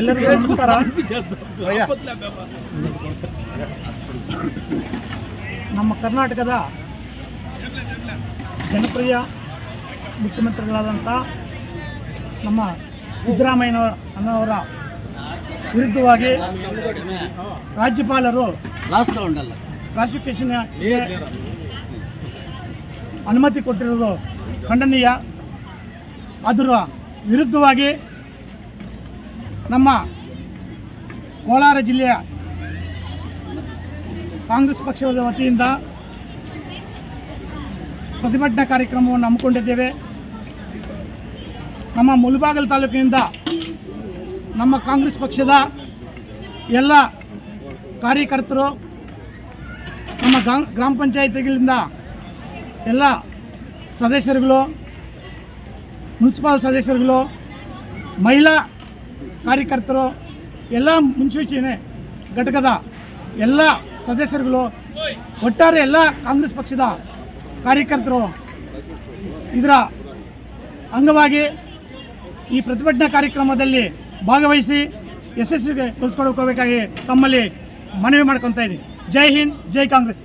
ಎಲ್ಲರಿಗೂ ನಮಸ್ಕಾರ. ನಮ್ಮ ಕರ್ನಾಟಕದ ಜನಪ್ರಿಯ ಮುಖ್ಯಮಂತ್ರಿಗಳಾದಂಥ ನಮ್ಮ ಸಿದ್ದರಾಮಯ್ಯ ಅನ್ನೋರ ವಿರುದ್ಧವಾಗಿ ರಾಜ್ಯಪಾಲರು ಪ್ರಾಸಿಕ್ಯೂಷನ್ ಅನುಮತಿ ಕೊಟ್ಟಿರೋದು ಖಂಡನೀಯ. ಅದರ ವಿರುದ್ಧವಾಗಿ ನಮ್ಮ ಕೋಲಾರ ಜಿಲ್ಲೆಯ ಕಾಂಗ್ರೆಸ್ ಪಕ್ಷದ ವತಿಯಿಂದ ಪ್ರತಿಭಟನಾ ಕಾರ್ಯಕ್ರಮವನ್ನು ಹಮ್ಮಿಕೊಂಡಿದ್ದೇವೆ. ನಮ್ಮ ಮುಲ್ಬಾಗಲ್ ತಾಲೂಕಿನಿಂದ ನಮ್ಮ ಕಾಂಗ್ರೆಸ್ ಪಕ್ಷದ ಎಲ್ಲ ಕಾರ್ಯಕರ್ತರು, ನಮ್ಮ ಗ್ರಾಮ ಗ್ರಾಮ ಪಂಚಾಯತಿಗಳಿಂದ ಎಲ್ಲ ಸದಸ್ಯರುಗಳು, ಮುನ್ಸಿಪಾಲ್ ಸದಸ್ಯರುಗಳು, ಮಹಿಳಾ ಕಾರ್ಯಕರ್ತರು, ಎಲ್ಲ ಮುನ್ಸೂಚನೆ ಘಟಕದ ಎಲ್ಲ ಸದಸ್ಯರುಗಳು, ಒಟ್ಟಾರೆ ಎಲ್ಲ ಕಾಂಗ್ರೆಸ್ ಪಕ್ಷದ ಕಾರ್ಯಕರ್ತರು ಇದರ ಅಂಗವಾಗಿ ಈ ಪ್ರತಿಭಟನಾ ಕಾರ್ಯಕ್ರಮದಲ್ಲಿ ಭಾಗವಹಿಸಿ ಯಶಸ್ವಿಗೊಳಿಸ್ಕೊಳ್ಬೇಕಾಗಿ ತಮ್ಮಲ್ಲಿ ಮನವಿ ಮಾಡ್ಕೊತಾ ಇದ್ದೀನಿ ಜೈ ಹಿಂದ್, ಜೈ ಕಾಂಗ್ರೆಸ್.